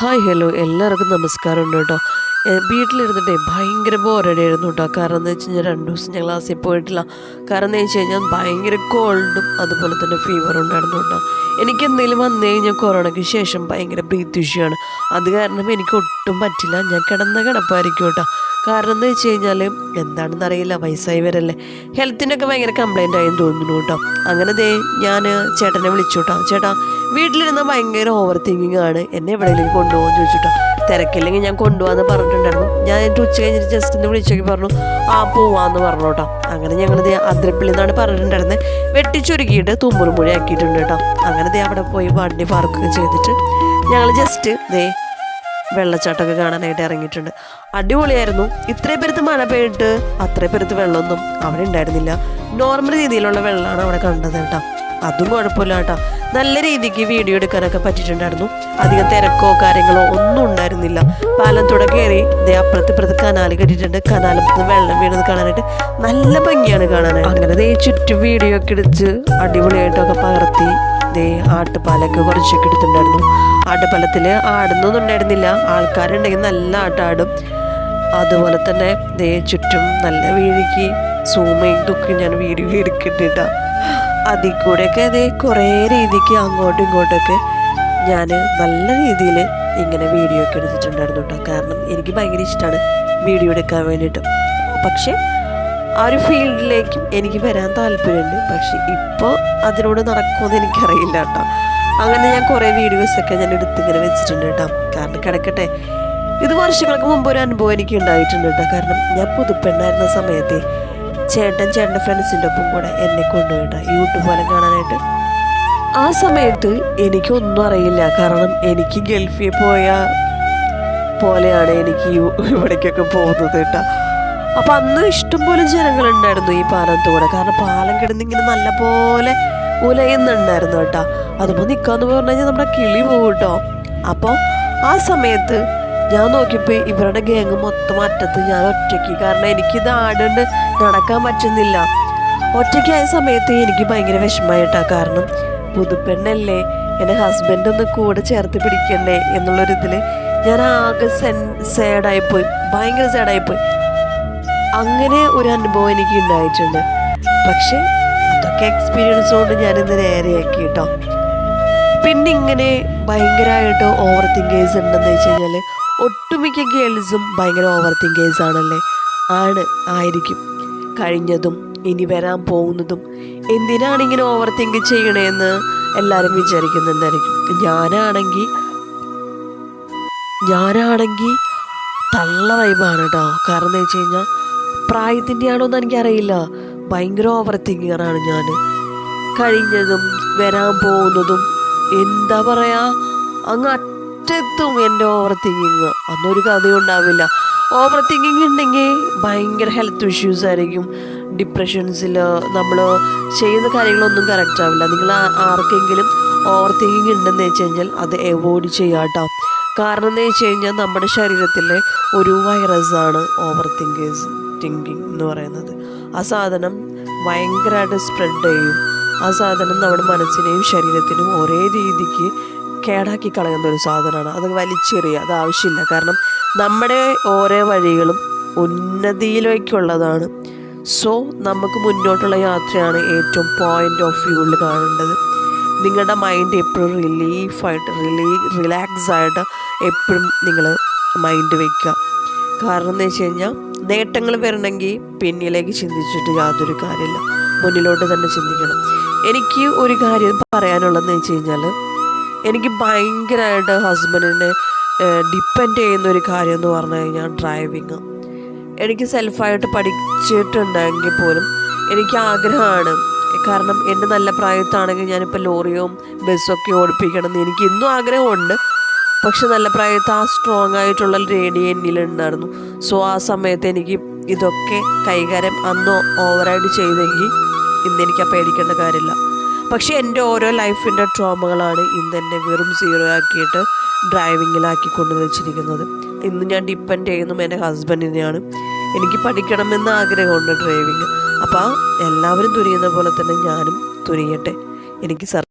Hi hello എല്ലാവർക്കും നമസ്കാരം ഉണ്ട് കേട്ടോ വീട്ടിലിരുന്നിട്ട് ഭയങ്കര ബോറടിയായിരുന്നു കേട്ടോ. കാരണം എന്ന് വെച്ച് കഴിഞ്ഞാൽ രണ്ട് ദിവസം ഞാൻ ക്ലാസ്സിൽ പോയിട്ടില്ല. കാരണം എന്ന് വെച്ച് കഴിഞ്ഞാൽ ഭയങ്കര കോൾഡും അതുപോലെ തന്നെ ഫീവറും ഉണ്ടായിരുന്നു കേട്ടോ. എനിക്ക് എന്തെങ്കിലും വന്നു കഴിഞ്ഞാൽ കൊറോണയ്ക്ക് ശേഷം ഭയങ്കര ബ്രീത്ത് ഇഷ്യൂ ആണ്. അത് കാരണം എനിക്ക് ഒട്ടും പറ്റില്ല. ഞാൻ കിടന്ന കിടപ്പായിരിക്കും കേട്ടോ. കാരണം എന്താ വെച്ച് കഴിഞ്ഞാൽ എന്താണെന്ന് അറിയില്ല. വയസ്സായി വരല്ലേ. ഹെൽത്തിനൊക്കെ ഭയങ്കര കംപ്ലൈന്റ് ആയെന്ന് തോന്നുന്നു കേട്ടോ. അങ്ങനെ ദേ ഞാൻ ചേട്ടനെ വിളിച്ചു കേട്ടോ. ചേട്ടാ വീട്ടിലിരുന്ന ഭയങ്കര ഓവർ തിങ്കിങ് ആണ്. എന്നെ എവിടെയെങ്കിലും കൊണ്ടുപോകാൻ ചോദിച്ചിട്ടോ തിരക്കില്ലെങ്കിൽ ഞാൻ കൊണ്ടുപോകാന്ന് പറഞ്ഞിട്ടുണ്ടായിരുന്നു. ഞാൻ എന്റെ ഉച്ച കഴിഞ്ഞിട്ട് ജസ്റ്റ് ഒന്ന് വിളിച്ചൊക്കെ പറഞ്ഞു. ആ പോവാന്ന് പറഞ്ഞു കേട്ടോ. അങ്ങനെ ഞങ്ങൾ അതിരപ്പള്ളി എന്നാണ് പറഞ്ഞിട്ടുണ്ടായിരുന്നത് വെട്ടിച്ചുരുക്കിയിട്ട് തുമ്പുറുമുഴി ആക്കിയിട്ടുണ്ട് കേട്ടോ. അങ്ങനെ ദേ അവിടെ പോയി വണ്ടി പാർക്കൊക്കെ ചെയ്തിട്ട് ഞങ്ങൾ ജസ്റ്റ് ദേ വെള്ളച്ചാട്ടമൊക്കെ കാണാനായിട്ട് ഇറങ്ങിയിട്ടുണ്ട്. അടിപൊളിയായിരുന്നു. ഇത്രയും പേരത്ത് മഴ പെയ്തിട്ട് അത്രയും പേരത്ത് വെള്ളമൊന്നും അവിടെ ഉണ്ടായിരുന്നില്ല. നോർമൽ രീതിയിലുള്ള വെള്ളമാണ് അവിടെ കണ്ടത് കേട്ടോ. അതും കുഴപ്പമില്ല കേട്ടോ. നല്ല രീതിക്ക് വീഡിയോ എടുക്കാനൊക്കെ പറ്റിയിട്ടുണ്ടായിരുന്നു. അധികം തിരക്കോ കാര്യങ്ങളോ ഒന്നും ഉണ്ടായിരുന്നില്ല. പാലം തുടക്കേറി ഇതേ അപ്പുറത്ത് ഇപ്പുറത്ത് കനാൽ കെട്ടിയിട്ടുണ്ട്. കനാലപ്പുറത്ത് വെള്ളം വീണത് കാണാനായിട്ട് നല്ല ഭംഗിയാണ് കാണാനായിട്ട്. അങ്ങനെ ദേ ചുറ്റും വീഡിയോ ഒക്കെ എടുത്ത് അടിപൊളിയായിട്ടൊക്കെ പകർത്തി ദേ ആട്ടുപാലൊക്കെ കുറച്ചൊക്കെ എടുത്തിട്ടുണ്ടായിരുന്നു. ആട്ടുപാലത്തിൽ ആടുന്നൊന്നും ഉണ്ടായിരുന്നില്ല. ആൾക്കാരുണ്ടെങ്കിൽ നല്ല ആട്ടാടും. അതുപോലെ തന്നെ ദേ ചുറ്റും നല്ല വീഴിക്ക് സൂമയും ചെയ്തൊക്കെ ഞാൻ വീഡിയോ എടുക്കണ്ടിട്ടാ അതിൽ കൂടെയൊക്കെ അതേ കുറേ രീതിക്ക് അങ്ങോട്ടും ഇങ്ങോട്ടൊക്കെ ഞാൻ നല്ല രീതിയിൽ ഇങ്ങനെ വീഡിയോ ഒക്കെ എടുത്തിട്ടുണ്ടായിരുന്നു കേട്ടോ കാരണം എനിക്ക് ഭയങ്കര ഇഷ്ടമാണ് വീഡിയോ എടുക്കാൻ വേണ്ടിയിട്ട്. പക്ഷേ ആ ഒരു ഫീൽഡിലേക്കും എനിക്ക് വരാൻ താല്പര്യമുണ്ട്. പക്ഷെ ഇപ്പോൾ അതിനോട് നടക്കുമെന്ന് എനിക്കറിയില്ല കേട്ടോ അങ്ങനെ ഞാൻ കുറേ വീഡിയോസൊക്കെ ഞാൻ എടുത്തിങ്ങനെ വെച്ചിട്ടുണ്ട് കേട്ടോ കാരണം കിടക്കട്ടെ ഇത് വർഷങ്ങൾക്ക് മുമ്പ് ഒരു അനുഭവം എനിക്ക് ഉണ്ടായിട്ടുണ്ട് കേട്ടോ കാരണം ഞാൻ പുതുപ്പെണ്ണായിരുന്ന സമയത്ത് ചേട്ടൻ ചേട്ടന്റെ ഫ്രണ്ട്സിന്റെ ഒപ്പം കൂടെ എന്നെ കൊണ്ടുപോയിട്ട് യൂട്യൂബ് പോലെ കാണാനായിട്ട്. ആ സമയത്ത് എനിക്കൊന്നും അറിയില്ല. കാരണം എനിക്ക് ഗൾഫിൽ പോയ പോലെയാണ് എനിക്ക് ഇവിടേക്കൊക്കെ പോകുന്നത് കേട്ടോ. അപ്പം അന്ന് ഇഷ്ടംപോലെ ജനങ്ങളുണ്ടായിരുന്നു ഈ പാലത്തൂടെ. കാരണം പാലം കിടന്നിങ്ങനെ നല്ല പോലെ ഉലയുന്നുണ്ടായിരുന്നു കേട്ടോ. അതുമ്പോൾ നിൽക്കാന്ന് പറഞ്ഞു കഴിഞ്ഞാൽ നമ്മുടെ കിളി പോകും കേട്ടോ. അപ്പോൾ ആ സമയത്ത് ഞാൻ നോക്കിയപ്പോൾ ഇവരുടെ ഗ്യാങ് മൊത്തം അറ്റത്ത് ഞാൻ ഒറ്റയ്ക്ക്. കാരണം എനിക്കിത് ആടുണ്ട് നടക്കാൻ പറ്റുന്നില്ല. ഒറ്റയ്ക്കായ സമയത്ത് എനിക്ക് ഭയങ്കര വിഷമമായിട്ടാ. കാരണം പുതുപ്പെണ്ണല്ലേ എന്റെ ഹസ്ബൻഡ് ഒന്ന് കൂടെ ചേർത്ത് പിടിക്കണ്ടേ എന്നുള്ളൊരിതിൽ ഞാൻ ആകെ സെൻ സാഡായിപ്പോയി ഭയങ്കര സാഡായിപ്പോയി അങ്ങനെ ഒരു അനുഭവം എനിക്ക് ഉണ്ടായിട്ടുണ്ട്. പക്ഷെ അതൊക്കെ എക്സ്പീരിയൻസ് കൊണ്ട് ഞാനിത് നേരെയാക്കി കേട്ടോ പിന്നെ ഇങ്ങനെ ഭയങ്കരമായിട്ട് ഓവർ തിങ്കേഴ്സ് ഉണ്ടെന്ന് വെച്ച് കഴിഞ്ഞാൽ ഒട്ടുമിക്ക ഗേൾസും ഭയങ്കര ഓവർ തിങ്കേഴ്സ് ആണല്ലേ? ആണ് ആയിരിക്കും. കഴിഞ്ഞതും ഇനി വരാൻ പോകുന്നതും എന്തിനാണ് ഇങ്ങനെ ഓവർ തിങ്ക് ചെയ്യണേന്ന് എല്ലാവരും വിചാരിക്കുന്നുണ്ടായിരിക്കും. ഞാനാണെങ്കിൽ ഞാനാണെങ്കിൽ തള്ള വൈബാണ് കേട്ടോ കാരണം എന്ന് വെച്ച് കഴിഞ്ഞാൽ പ്രായത്തിന്റെ ആണോ എന്ന് എനിക്കറിയില്ല. ഭയങ്കര ഓവർ തിങ്കിങ്ങറാണ് ഞാൻ കഴിഞ്ഞതും വരാൻ പോകുന്നതും എന്താ പറയാ? അങ്ങ് അറ്റത്തും എന്റെ ഓവർ തിങ്കിങ് അന്നൊരു കഥയും ഉണ്ടാവില്ല ഓവർ തിങ്കിങ് ഉണ്ടെങ്കിൽ ഭയങ്കര ഹെൽത്ത് ഇഷ്യൂസ് ആയിരിക്കും. ഡിപ്രഷൻസിൽ നമ്മൾ ചെയ്യുന്ന കാര്യങ്ങളൊന്നും കറക്റ്റ് ആവില്ല. നിങ്ങൾ ആർക്കെങ്കിലും ഓവർ തിങ്കിങ് ഉണ്ടെന്ന് വെച്ച് കഴിഞ്ഞാൽ അത് അവോയ്ഡ് ചെയ്യാട്ടോ. കാരണം എന്ന് വെച്ച് കഴിഞ്ഞാൽ നമ്മുടെ ശരീരത്തിലെ ഒരു വൈറസാണ് ഓവർ തിങ്കേഴ്സ് തിങ്കിങ് എന്ന് പറയുന്നത്. ആ സാധനം ഭയങ്കരമായിട്ട് സ്പ്രെഡ് ചെയ്യും. ആ സാധനം നമ്മുടെ മനസ്സിനെയും ശരീരത്തിനും ഒരേ രീതിക്ക് കേടാക്കി കളയുന്ന ഒരു സാധനമാണ്. അത് വലിച്ചെറിയുക അത് ആവശ്യമില്ല. കാരണം നമ്മുടെ ഓരോ വഴികളും ഉന്നതിയിലേക്കുള്ളതാണ്. സോ നമുക്ക് മുന്നോട്ടുള്ള യാത്രയാണ് ഏറ്റവും പോയിന്റ് ഓഫ് വ്യൂവിൽ കാണേണ്ടത്. നിങ്ങളുടെ മൈൻഡ് എപ്പോഴും റിലീഫായിട്ട് റിലീ റിലാക്സ് ആയിട്ട് എപ്പോഴും നിങ്ങൾ മൈൻഡ് വയ്ക്കുക കാരണം എന്ന് വെച്ച് കഴിഞ്ഞാൽ നേട്ടങ്ങൾ വരണമെങ്കിൽ പിന്നിലേക്ക് ചിന്തിച്ചിട്ട് യാതൊരു കാര്യമില്ല. മുന്നിലോട്ട് തന്നെ ചിന്തിക്കണം. എനിക്ക് ഒരു കാര്യം പറയാനുള്ളതെന്ന് വെച്ച് കഴിഞ്ഞാൽ എനിക്ക് ഭയങ്കരമായിട്ട് ഹസ്ബൻഡിനെ ഡിപ്പെൻഡ് ചെയ്യുന്ന ഒരു കാര്യം എന്ന് പറഞ്ഞു കഴിഞ്ഞാൽ ഡ്രൈവിങ് എനിക്ക് സെൽഫായിട്ട് പഠിച്ചിട്ടുണ്ടെങ്കിൽ പോലും എനിക്ക് ആഗ്രഹമാണ്. കാരണം എന്റെ നല്ല പ്രായത്താണെങ്കിൽ ഞാനിപ്പോൾ ലോറിയോ ബസ്സൊക്കെ ഓടിപ്പിക്കണം എന്ന് എനിക്ക് ഇന്നും ആഗ്രഹമുണ്ട്. പക്ഷെ നല്ല പ്രായത്ത് ആ സ്ട്രോങ് ആയിട്ടുള്ള റേഡിയോ എന്നിലുണ്ടായിരുന്നു. സോ ആ സമയത്ത് എനിക്ക് ഇതൊക്കെ കൈകാര്യം അന്ന് ഓവറായിട്ട് ചെയ്തെങ്കിൽ ഇന്ന് എനിക്ക് ആ പേടിക്കേണ്ട കാര്യമില്ല. പക്ഷേ എന്റെ ഓരോ ലൈഫിന്റെ ട്രോമകളാണ് ഇന്ന് എന്നെ വെറും സീറോ ആക്കിയിട്ട് ഡ്രൈവിങ്ങിലാക്കി കൊണ്ടുവച്ചിരിക്കുന്നത് ഇന്ന് ഞാൻ ഡിപ്പെൻഡ് ചെയ്യുന്നതും എന്റെ ഹസ്ബൻഡിനെയാണ് എനിക്ക് പഠിക്കണമെന്ന് ആഗ്രഹമുണ്ട് ഡ്രൈവിങ് അപ്പോൾ എല്ലാവരും തുനിയുന്ന പോലെ തന്നെ ഞാനും തുനിയട്ടെ. എനിക്ക് സർ